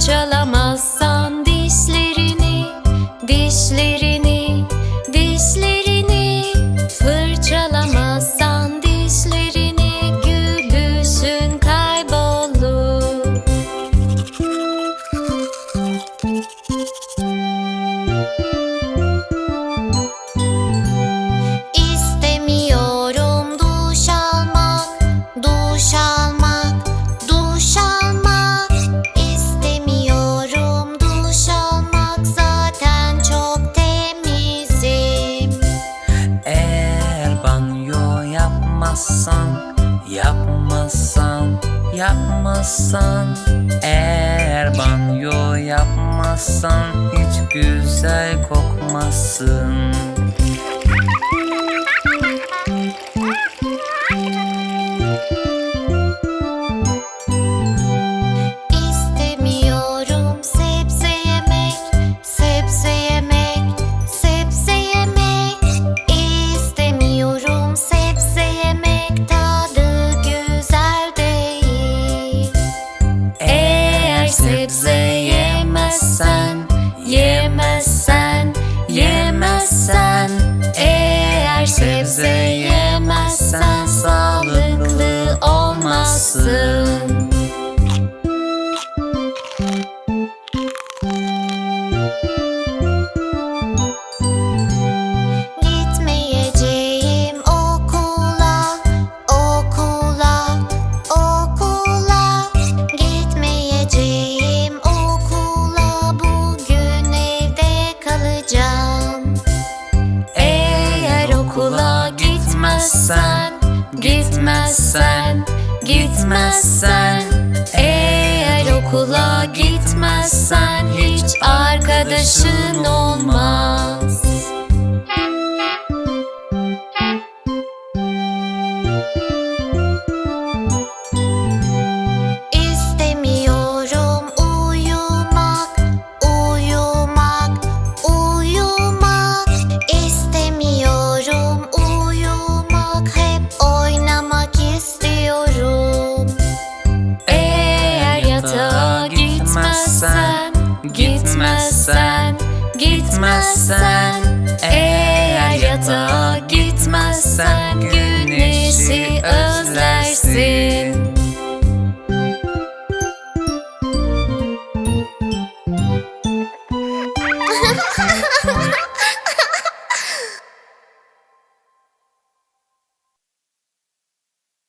çalamazsan yapmazsan Yapmazsan, yapmazsan Eğer banyo yapmazsan Hiç güzel kokmazsın gitmezsen Gitmezsen Gitmezsen. Eğer okula gitmezsen Hiç arkadaşın olmaz Gitmezsen, gitmezsen Eğer yatağa gitmezsen